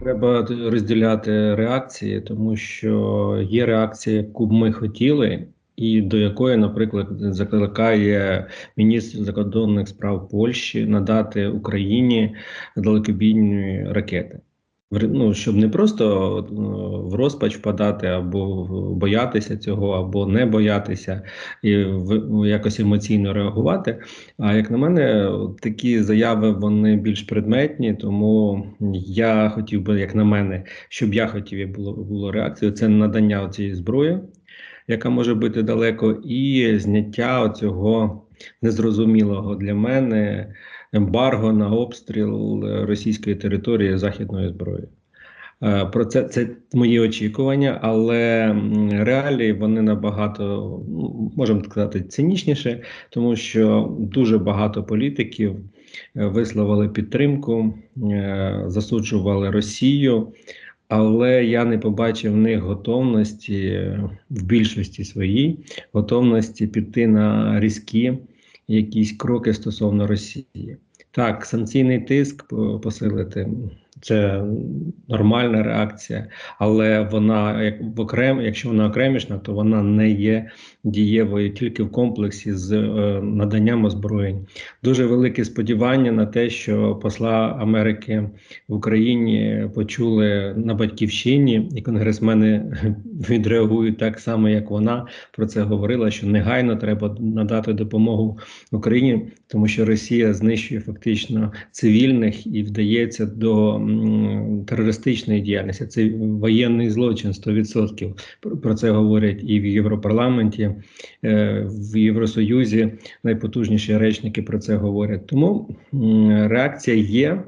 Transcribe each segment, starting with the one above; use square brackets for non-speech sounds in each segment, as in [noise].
Треба розділяти реакції, тому що є реакція, яку б ми хотіли, і до якої, наприклад, закликає міністр закордонних справ Польщі надати Україні далекобійні ракети. Ну, щоб не просто е, в розпач впадати, або боятися цього, або не боятися і якось емоційно реагувати. А як на мене, такі заяви вони більш предметні, тому я хотів би, як на мене, щоб я хотів, було було реакцією, це надання цієї зброї, яка може бути далеко, і зняття цього незрозумілого для мене ембарго на обстріл російської території західною зброєю. Е, Про це це мої очікування, але реалії вони набагато ну, можемо сказати цинічніше, тому що дуже багато політиків е, висловили підтримку, е, засуджували Росію, але я не побачив в них готовності е, в більшості своїй готовності піти на різкі якісь кроки стосовно Росії. Так, санкційний тиск посилити це нормальна реакція, але вона як в окрем, якщо вона окремішна, то вона не є дієвою тільки в комплексі з е, наданням озброєнь. Дуже велике сподівання на те, що посла Америки в Україні почули на батьківщині, і конгресмени [laughs] відреагують так само, як вона про це говорила. Що негайно треба надати допомогу Україні, тому що Росія знищує фактично цивільних і вдається до терористичної діяльності. Це воєнний злочин 100%. Про- це говорять і в Європарламенті, е, в Євросоюзі. Найпотужніші речники про це говорять. Тому реакція є.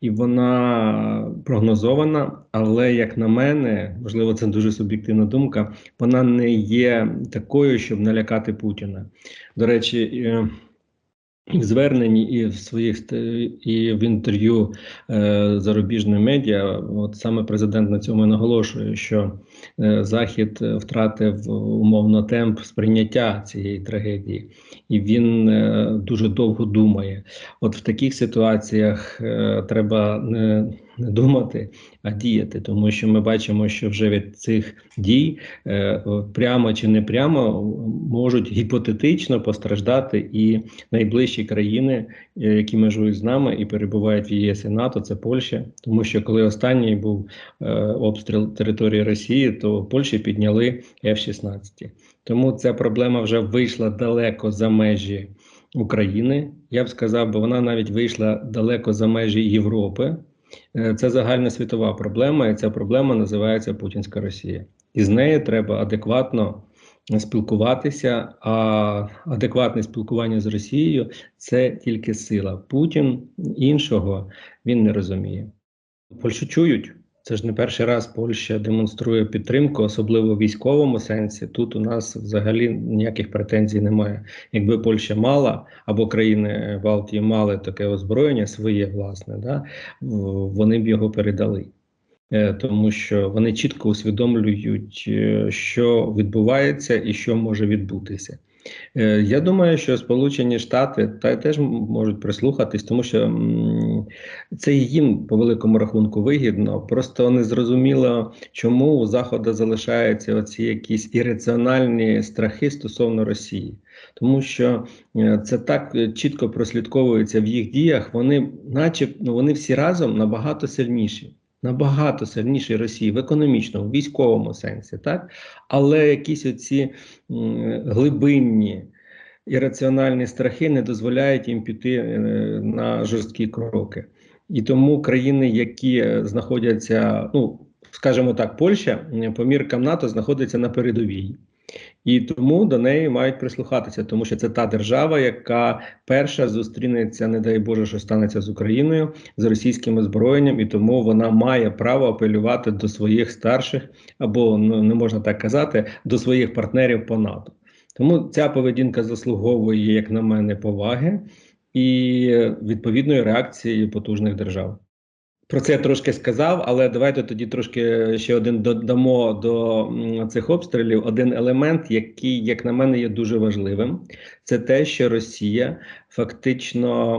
І вона прогнозована, але як на мене, можливо, це дуже суб'єктивна думка. Вона не є такою, щоб налякати Путіна. До речі, е, зверненні, і в своїх і в інтерв'ю е, зарубіжним медіа, от саме президент на цьому наголошує, що е, Захід е, втратив умовно темп сприйняття цієї трагедії, і він е, дуже довго думає. От в таких ситуаціях е, треба не, не думати, а діяти, тому що ми бачимо, що вже від цих дій е, прямо чи не прямо можуть гіпотетично постраждати і найближчі країни, е, які межують з нами і перебувають в ЄС і НАТО, це Польща. Тому що коли останній був е, обстріл території Росії, то Польщі підняли F-16. Тому ця проблема вже вийшла далеко за межі України. Я б сказав, бо вона навіть вийшла далеко за межі Європи. Е, Це загальна світова проблема, і ця проблема називається Путінська Росія. І з нею треба адекватно спілкуватися. А адекватне спілкування з Росією це тільки сила. Путін іншого він не розуміє. Польщу чують. Це ж не перший раз Польща демонструє підтримку, особливо в військовому сенсі. Тут у нас взагалі ніяких претензій немає. Якби Польща мала або країни Балтії мали таке озброєння своє власне, да, вони б його передали. Е, Тому що вони чітко усвідомлюють, е, що відбувається і що може відбутися. Е, Я думаю, що Сполучені Штати та теж можуть прислухатись, тому що це їм по великому рахунку вигідно. Просто не зрозуміло, чому у Заходу залишаються оці якісь ірраціональні страхи стосовно Росії, тому що е, це так е, чітко прослідковується в їх діях. Вони, наче ну, вони всі разом набагато сильніші. Набагато сильніші Росії в економічному, військовому сенсі, так але якісь оці м, глибинні ірраціональні страхи не дозволяють їм піти е, на жорсткі кроки. І тому країни, які знаходяться, ну скажімо так, Польща по міркам НАТО знаходиться на передовій. І тому до неї мають прислухатися, тому що це та держава, яка перша зустрінеться, не дай Боже, що станеться з Україною з російським озброєнням, і тому вона має право апелювати до своїх старших, або ну не можна так казати, до своїх партнерів по НАТО. Тому ця поведінка заслуговує, як на мене, поваги і відповідної реакції потужних держав. Про це я трошки сказав, але давайте тоді трошки ще один додамо до цих обстрілів. Один елемент, який, як на мене, є дуже важливим, це те, що Росія фактично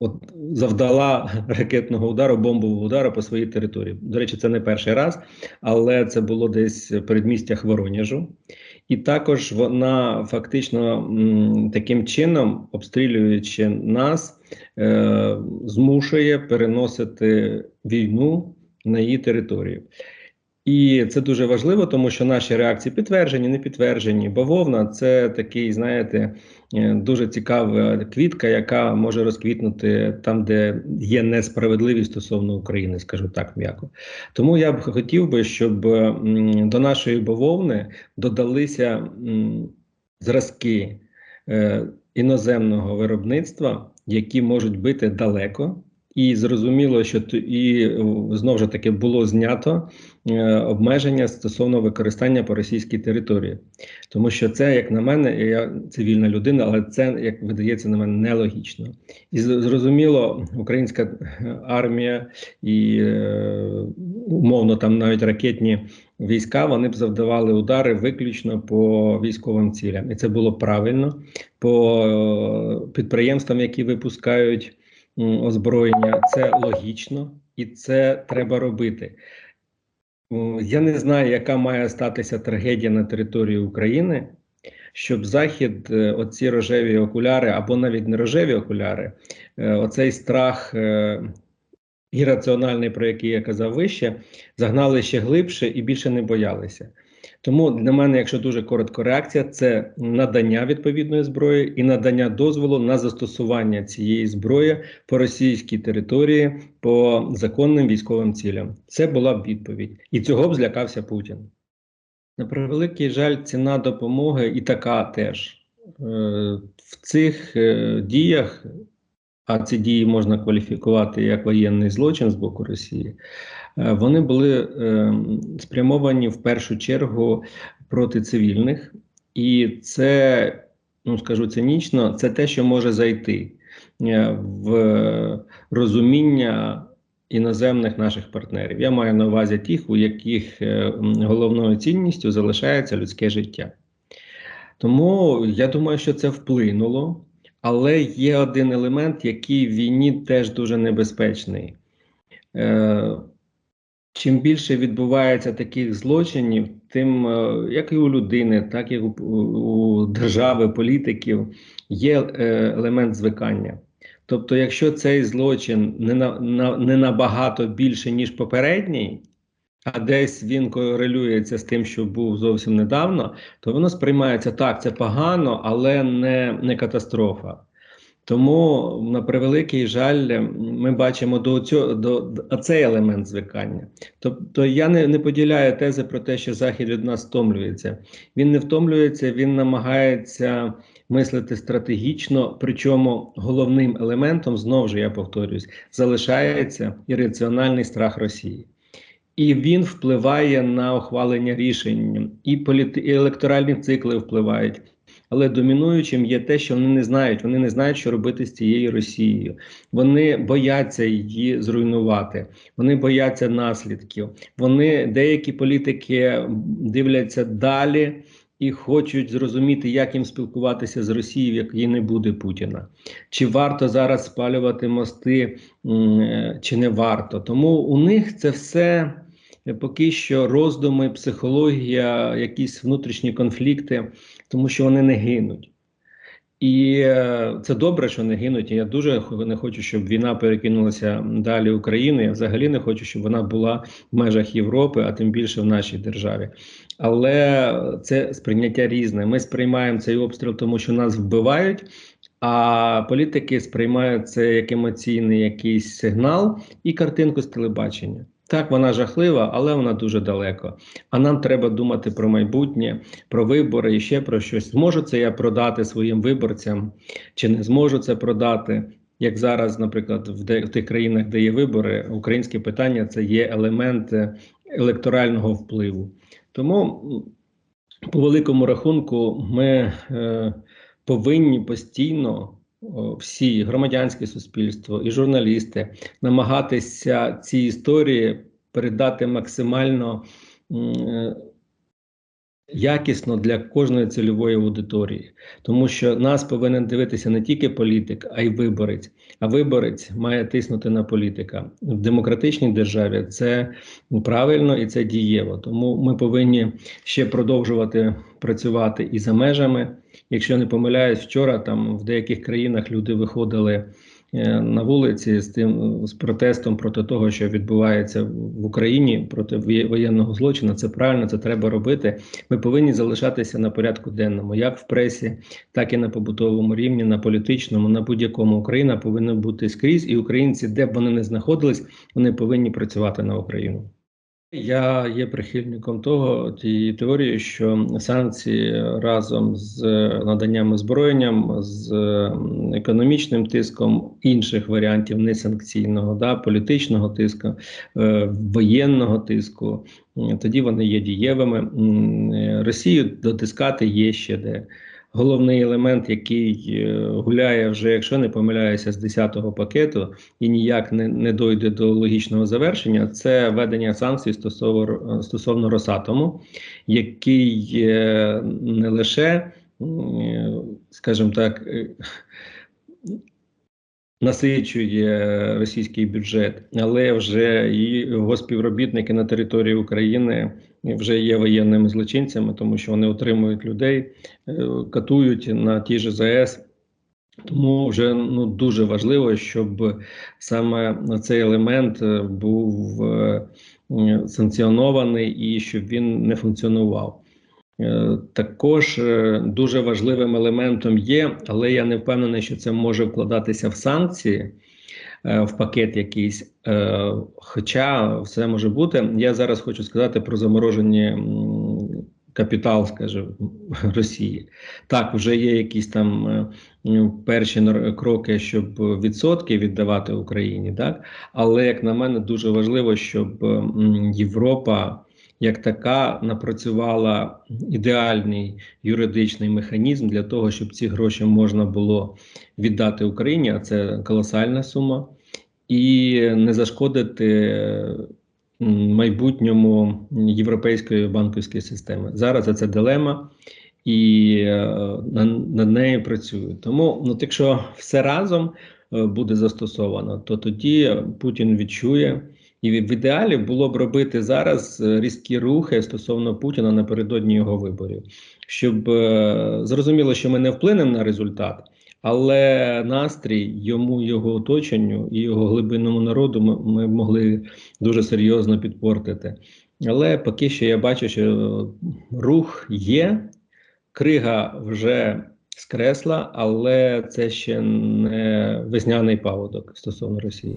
от завдала ракетного удару, бомбового удару по своїй території. До речі, це не перший раз, але це було десь в передмістях Воронежу. І також вона фактично таким чином, обстрілюючи нас, е, змушує переносити війну на її територію. І це дуже важливо, тому що наші реакції підтверджені, не підтверджені. Бавовна це такий, знаєте, е, дуже цікава квітка, яка може розквітнути там, де є несправедливість стосовно України, скажу так м'яко. Тому я б хотів би, щоб до нашої бавовни додалися зразки е, іноземного виробництва, які можуть бити далеко. І зрозуміло, що і е, знову ж таки було знято е, обмеження стосовно використання по російській території, тому що це, як на мене, я цивільна людина, але це як видається на мене нелогічно. І зрозуміло, українська армія і е, умовно там навіть ракетні війська вони б завдавали удари виключно по військовим цілям, і це було правильно по е, підприємствам, які випускають озброєння. Це логічно і це треба робити. Я не знаю, яка має статися трагедія на території України, щоб Захід, е, оці рожеві окуляри, або навіть не рожеві окуляри, е, оцей страх ірраціональний, про який я казав вище, загнали ще глибше і більше не боялися. Тому для мене, якщо дуже коротко, реакція це надання відповідної зброї і надання дозволу на застосування цієї зброї по російській території по законним військовим цілям. Це була б відповідь, і цього б злякався Путін. На превеликий жаль, ціна допомоги і така теж Е, в цих е, діях, а ці дії можна кваліфікувати як воєнний злочин з боку Росії. Е, Вони були е, спрямовані в першу чергу проти цивільних, і це, ну скажу цинічно, це те, що може зайти е, в розуміння іноземних наших партнерів. Я маю на увазі тих, у яких е, головною цінністю залишається людське життя. Тому я думаю, що це вплинуло. Але є один елемент, який в війні теж дуже небезпечний. Е, чим більше відбувається таких злочинів, тим е, як і у людини, так і у, у держави, політиків, є е, елемент звикання. Тобто, якщо цей злочин не, на, на, не набагато більше, ніж попередній, а десь він корелюється з тим, що був зовсім недавно, то воно сприймається так, це погано, але не, не катастрофа. Тому, на превеликий жаль, ми бачимо до цього до, до цей елемент звикання. Тобто я не, не поділяю тези про те, що Захід від нас втомлюється. Він не втомлюється, він намагається мислити стратегічно, причому головним елементом, знову ж я повторюсь, залишається ірраціональний страх Росії. І він впливає на ухвалення рішень, і політи... і електоральні цикли впливають. Але домінуючим є те, що вони не знають. Вони не знають, що робити з цією Росією. Вони бояться її зруйнувати. Вони бояться наслідків. Вони деякі політики дивляться далі і хочуть зрозуміти, як їм спілкуватися з Росією, як її не буде Путіна. Чи варто зараз спалювати мости, чи не варто. Тому у них це все. Поки що роздуми, психологія, якісь внутрішні конфлікти, тому що вони не гинуть. І е, це добре, що не гинуть. Я дуже не хочу, щоб війна перекинулася далі України. Я взагалі не хочу, щоб вона була в межах Європи, а тим більше в нашій державі. Але це сприйняття різне. Ми сприймаємо цей обстріл, тому що нас вбивають. А політики сприймають це як емоційний якийсь сигнал і картинку з телебачення. Так, вона жахлива, але вона дуже далеко. А нам треба думати про майбутнє, про вибори і ще про щось. Зможу це я продати своїм виборцям, чи не зможу це продати? Як зараз, наприклад, в, де, в тих країнах, де є вибори, українське питання це є елемент е, електорального впливу. Тому, по великому рахунку, ми е, повинні постійно. Всі громадянське суспільство і журналісти намагатися ці історії передати максимально е, якісно для кожної цільової аудиторії, тому що нас повинен дивитися не тільки політик, а й виборець. А виборець має тиснути на політика в демократичній державі. Це правильно і це дієво. Тому ми повинні ще продовжувати працювати і за межами. Якщо не помиляюсь, вчора там в деяких країнах люди виходили. Е, На вулиці з тим з протестом проти того, що відбувається в Україні проти воє- воєнного злочину, це правильно, це треба робити. Ми повинні залишатися на порядку денному, як в пресі, так і на побутовому рівні, на політичному, на будь-якому Україна повинна бути скрізь, і українці, де б вони не знаходились, вони повинні працювати на Україну. Я є прихильником того тієї теорії, що санкції разом з наданням озброєнням, з економічним тиском інших варіантів несанкційного, да, політичного тиску, е, воєнного тиску, тоді вони є дієвими. Росію дотискати є ще де. Головний елемент, який е, гуляє вже, якщо не помиляюся, з 10-го пакету і ніяк не, не дойде до логічного завершення, це введення санкцій стосовно, стосовно Росатому, який е, не лише, е, скажімо так, е, насичує російський бюджет, але вже і його співробітники на території України вже є воєнними злочинцями, тому що вони отримують людей, е, катують на ті ж ЗАЕС. Тому вже ну дуже важливо, щоб саме цей елемент е, був е, санкціонований і щоб він не функціонував. Е, Також е, дуже важливим елементом є, але я не впевнений, що це може вкладатися в санкції е, в пакет якийсь. Хоча все може бути. Я зараз хочу сказати про заморожені капітал, скажімо, [laughs] Росії. Так, вже є якісь там перші кроки, щоб відсотки віддавати Україні, так але як на мене, дуже важливо, щоб Європа як така напрацювала ідеальний юридичний механізм для того, щоб ці гроші можна було віддати Україні, а це колосальна сума, і не зашкодити майбутньому європейської банківської системи. Зараз це дилема. І е, над, нею працюють. Тому, ну, якщо все разом е, буде застосовано, то тоді Путін відчує, і в ідеалі було б робити зараз е, різкі рухи стосовно Путіна напередодні його виборів, щоб е, зрозуміло, що ми не вплинемо на результат, але настрій йому, його оточенню і його глибинному народу ми, ми могли дуже серйозно підпортити. Але поки що я бачу, що рух є, крига вже скресла, але це ще не весняний паводок стосовно Росії.